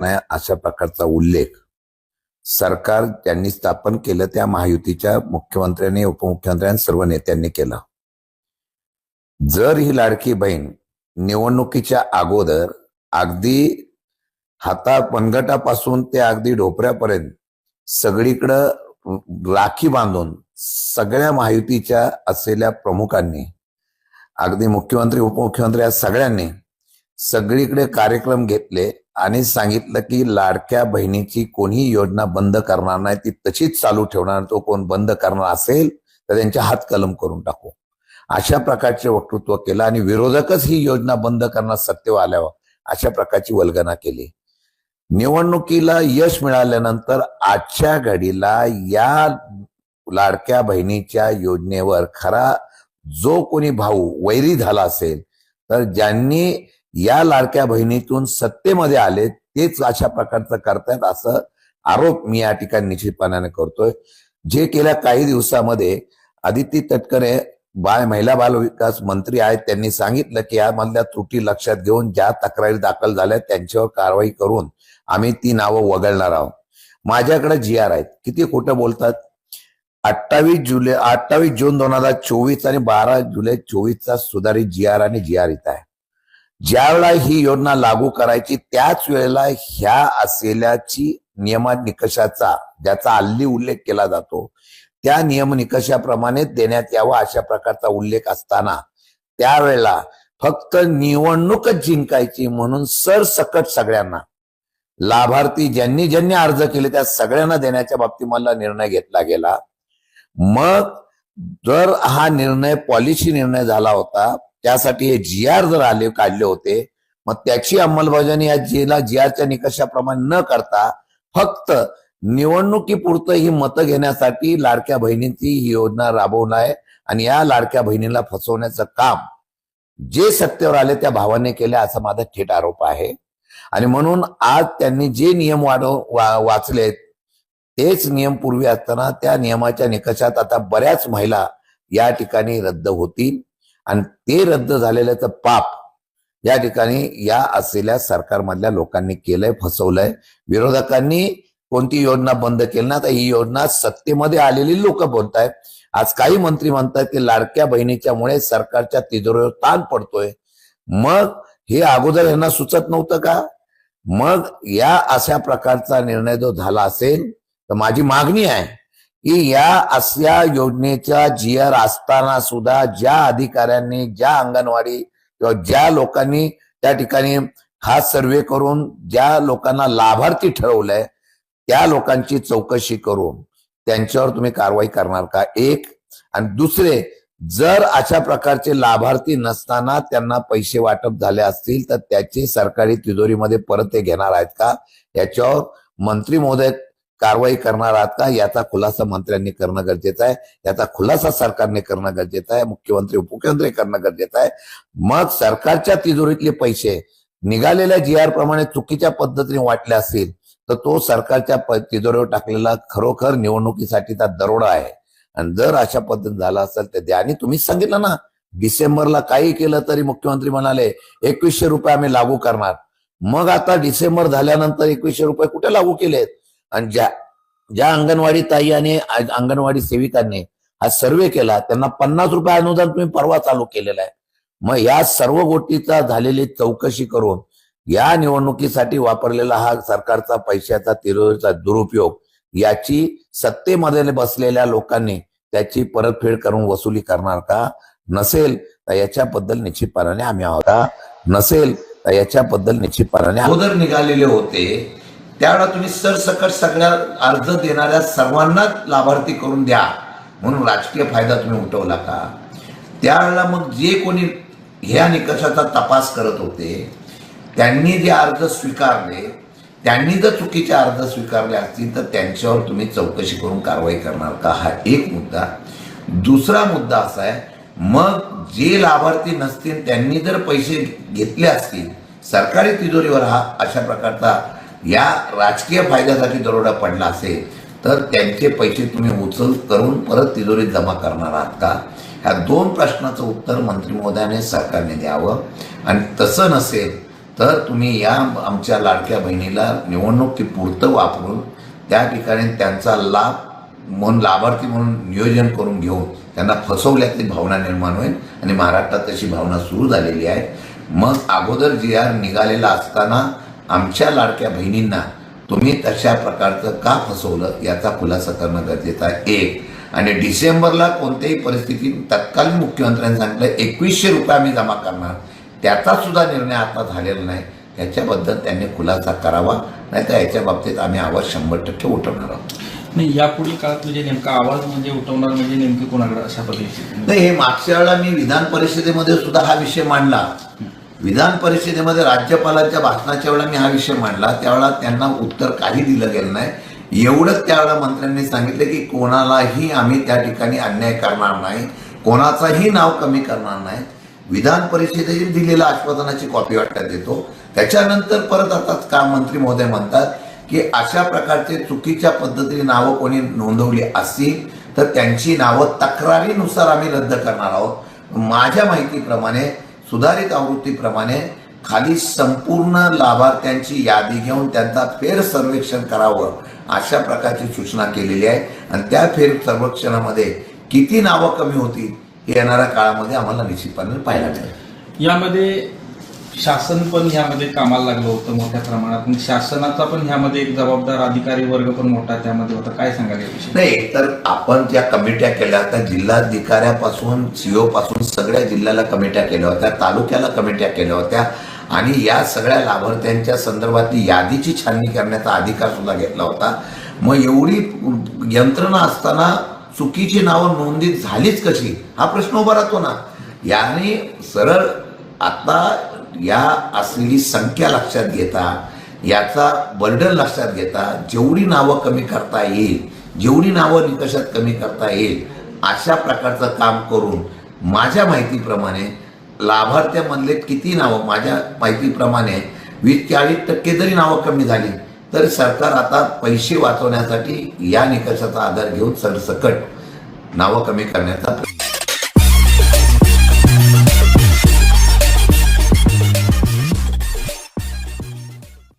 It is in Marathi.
नाही अशा प्रकारचा उल्लेख. सरकार ज्यांनी स्थापन केलं त्या महायुतीच्या मुख्यमंत्र्यांनी उपमुख्यमंत्र्यांनी सर्व नेत्यांनी केलं. जर ही लाडकी बहीण निवडणुकीच्या अगोदर अगदी हाता पनगटापासून ते अगदी ढोपऱ्यापर्यंत सगळीकडं राखी बांधून सगळ्या महायुतीच्या असलेल्या प्रमुखांनी अगदी मुख्यमंत्री उपमुख्यमंत्री या सगळ्यांनी सगळीकडे कार्यक्रम घेतले आणि सांगितलं की लाडक्या बहिणीची कोणीही योजना बंद करणार नाही ती तशीच चालू ठेवणार तो कोण बंद करणार असेल तर त्यांच्या हात कलम करून टाकू. अशा प्रकारचे वक्तृत्व केलं आणि विरोधकच ही योजना बंद करणार सत्तेवर आल्यावर अशा प्रकारची वल्गना केली. निवडणुकीला यश मिळाल्यानंतर आजच्या घडीला या लाडक्या बहिणीच्या योजनेवर खरा जो कोणी भाऊ वैरी झाला असेल तर ज्यांनी या लाडक्या बहिणीतून सत्तेमध्ये आले तेच अशा प्रकारचं करतायत असं आरोप मी या ठिकाणी निश्चितपणाने करतोय. जे गेल्या काही दिवसामध्ये आदिती तटकरे बाळ महिला बाल विकास मंत्री आहेत त्यांनी सांगितलं की यामधल्या त्रुटी लक्षात घेऊन ज्या तक्रारी दाखल झाल्या त्यांच्यावर कारवाई करून आम्ही ती नावं वगळणार आहोत. माझ्याकडे जी आर आहेत. किती खोटं बोलतात? अठ्ठावीस जुलै अठ्ठावीस जून दोन हजार चोवीस आणि बारा जुलै चोवीसचा सुधारित जी आर आणि जी आर इथं आहे. ज्यावेळेला ही योजना लागू करायची त्याच वेळेला ह्या असलेल्याची नियमा निकषाचा ज्याचा हल्ली उल्लेख केला जातो त्या नियम निकषाप्रमाणे देण्यात यावा अशा प्रकारचा उल्लेख असताना त्यावेळेला फक्त निवडणूकच जिंकायची म्हणून सरसकट सगळ्यांना लाभार्थी ज्यांनी ज्यांनी अर्ज केले त्या सगळ्यांना देण्याच्या बाबतीत मला निर्णय घेतला गेला. मग जर हा निर्णय पॉलिसी निर्णय झाला होता त्यासाठी हे जी आर जर आले काढले होते मग त्याची अंमलबजावणी या जिला जी आरच्या निकषाप्रमाणे न करता फक्त निवडणुकीपुरतं ही मतं घेण्यासाठी लाडक्या बहिणींची ही योजना राबवणार आहे आणि या लाडक्या बहिणीला फसवण्याचं काम जे सत्तेवर आले त्या भावाने केले असा माझा थेट आरोप आहे. आणि म्हणून आज त्यांनी जे नियम वाढव वा, वाचलेत तेच नियम पूर्वी असताना त्या नियमाच्या निकषात आता बऱ्याच महिला या ठिकाणी रद्द होतील. आणि ते रद्द झालेल्याचं पाप या ठिकाणी या असलेल्या सरकारमधल्या लोकांनी केलंय फसवलंय. विरोधकांनी कोणती योजना बंद केली ना तर ही योजना सत्तेमध्ये आलेली लोक बोलतायत. आज काही मंत्री म्हणतात की लाडक्या बहिणीच्यामुळे सरकारच्या तिजोरीवर ताण पडतोय. मग हे अगोदर यांना सुचत नव्हतं का? मग या अशा प्रकारचा निर्णय जो झाला असेल तर माझी मागणी आहे की या अशा योजनेच्या जी आर असताना सुद्धा ज्या अधिकाऱ्यांनी ज्या अंगणवाडी किंवा ज्या लोकांनी त्या ठिकाणी हा सर्वे करून ज्या लोकांना लाभार्थी ठरवलंय त्या लोकांची चौकशी करून त्यांच्यावर तुम्ही कारवाई करणार का? एक. आणि दुसरे जर अशा प्रकारचे लाभार्थी नसताना त्यांना पैसे वाटप झाले असतील तर त्याचे सरकारी तिजोरीमध्ये परत ते घेणार आहेत का? याच्यावर मंत्री महोदय कारवाई करणार आहात का? याचा खुलासा मंत्र्यांनी करणं गरजेचं आहे. याचा खुलासा सरकारने करणं गरजेचं आहे. मुख्यमंत्री उपमुख्यमंत्री करणं गरजेचं आहे. मग सरकारच्या तिजोरीतले पैसे निघालेल्या जी आर प्रमाणे चुकीच्या पद्धतीने वाटले असतील तर तो सरकारच्या तिजोरीवर टाकलेला खरोखर निवडणुकीसाठीचा दरोडा आहे. आणि जर अशा पद्धतीने झाला असेल तर द्या आणि तुम्हीच सांगितलं ना. डिसेंबरला काही केलं तरी मुख्यमंत्री म्हणाले एकवीसशे रुपये आम्ही लागू करणार. मग आता डिसेंबर झाल्यानंतर एकवीसशे रुपये कुठे लागू केलेत? आणि ज्या ज्या अंगणवाडी ताई आणि अंगणवाडी सेविकांनी हा सर्वे केला त्यांना पन्नास रुपये अनुदान तुम्ही परवा चालू केलेलं आहे. मग या सर्व गोष्टीचा झालेली चौकशी करून या निवडणुकीसाठी वापरलेला हा सरकारचा पैशाचा तिरोचा दुरुपयोग याची सत्तेमध्ये बसलेल्या लोकांनी त्याची परतफेड करून वसुली करणार का? नसेल तर याच्याबद्दल निश्चितपणाने आम्ही आहोत. नसेल तर याच्याबद्दल निश्चितपणाने अगोदर निघालेले होते. त्यावेळेला तुम्ही सरसकट सगळ्या अर्ज देणाऱ्या सर्वांनाच लाभार्थी करून द्या. म्हणून राजकीय फायदा तुम्ही उठवला का? त्यावेळेला मग जे कोणी ह्या निकषाचा तपास करत होते त्यांनी जे अर्ज स्वीकारले त्यांनी जर चुकीचे अर्ज स्वीकारले असतील तर त्यांच्यावर तुम्ही चौकशी करून कारवाई करणार का? हा एक मुद्दा. दुसरा मुद्दा असा आहे मग जे लाभार्थी नसतील त्यांनी जर पैसे घेतले असतील सरकारी तिजोरीवर हा अशा प्रकारचा या राजकीय फायद्यासाठी दरोडा पडला असेल तर त्यांचे पैसे तुम्ही उचल करून परत तिजोरीत जमा करणार आहात का? ह्या दोन प्रश्नाचं उत्तर मंत्री महोदयाने सरकारने द्यावं. आणि तसं नसेल तर तुम्ही या आमच्या लाडक्या बहिणीला निवडणुकीपुरतं वापरून त्या ठिकाणी त्यांचा लाभ म्हणून लाभार्थी म्हणून नियोजन करून घेऊन त्यांना फसवल्याची भावना निर्माण होईल आणि महाराष्ट्रात तशी भावना सुरू झालेली आहे. मग अगोदर जी आर निघालेला असताना आमच्या लाडक्या बहिणींना तुम्ही तशा प्रकारचं का फसवलं याचा खुलासा करणं गरजेचं आहे. एक आणि डिसेंबरला कोणत्याही परिस्थितीत तत्कालीन मुख्यमंत्र्यांनी सांगितलं एकवीसशे रुपये आम्ही जमा करणार. त्याचा सुद्धा निर्णय आता झालेला नाही. याच्याबद्दल त्यांनी खुलासा करावा नाहीतर याच्या बाबतीत आम्ही आवाज शंभर टक्के उठवणार आहोत. नाही यापुढील काळात म्हणजे नेमका आवाज म्हणजे उठवणार म्हणजे नेमकी कोणाकडे अशा पद्धतीची? नाही हे मागच्या वेळेला मी विधान परिषदेमध्ये सुद्धा हा विषय मांडला. विधान परिषदेमध्ये राज्यपालांच्या भाषणाच्या वेळेला मी हा विषय मांडला. त्यावेळेला त्यांना उत्तर काही दिलं गेलं नाही. एवढंच त्यावेळेला मंत्र्यांनी सांगितलं की कोणालाही आम्ही त्या ठिकाणी अन्याय करणार नाही. कोणाचाही नाव कमी करणार नाही. विधान परिषदेने दिलेल्या आश्वासनाची कॉपी वाटण्यात देतो. त्याच्यानंतर परत आता का मंत्री महोदय म्हणतात की अशा प्रकारचे चुकीच्या पद्धतीने नावं कोणी नोंदवली असतील तर त्यांची नावं तक्रारीनुसार आम्ही रद्द करणार आहोत. माझ्या माहितीप्रमाणे सुधारित आवृत्तीप्रमाणे खाली संपूर्ण लाभार्थ्यांची यादी घेऊन त्यांचा फेर सर्वेक्षण करावं अशा प्रकारची सूचना केलेली आहे. आणि त्या फेर सर्वेक्षणामध्ये किती नावं कमी होतील हे येणाऱ्या काळामध्ये आम्हाला निश्चितपणे पाहायला मिळेल. यामध्ये शासन पण ह्यामध्ये कामाला लागलं होतं मोठ्या प्रमाणात. मग शासनाचा पण ह्यामध्ये एक जबाबदार अधिकारी वर्ग पण मोठा त्यामध्ये होता. काय सांगाल याविषयी? नाही तर आपण ज्या कमिट्या केल्या होत्या जिल्हाधिकाऱ्यापासून सीओ पासून सगळ्या जिल्ह्याला कमिट्या केल्या होत्या तालुक्याला कमिट्या केल्या होत्या. आणि या सगळ्या लाभार्थ्यांच्या संदर्भातली यादीची छाननी करण्याचा अधिकार सुद्धा घेतला होता. मग एवढी यंत्रणा असताना चुकीची नावं नोंदीत झालीच कशी? हा प्रश्न उभा राहतो ना. याने सरळ आता या असलेली संख्या लक्षात घेता याचा बर्डन लक्षात घेता जेवढी नावं कमी करता येईल जेवढी नावं निकषात कमी करता येईल अशा प्रकारचं काम करून माझ्या माहितीप्रमाणे लाभार्थ्यामधले किती नावं माझ्या माहितीप्रमाणे वीस चाळीस टक्के जरी नावं कमी झाली तरी सरकार आता पैसे वाचवण्यासाठी या निकषाचा आधार घेऊन सरसकट नावं कमी करण्याचा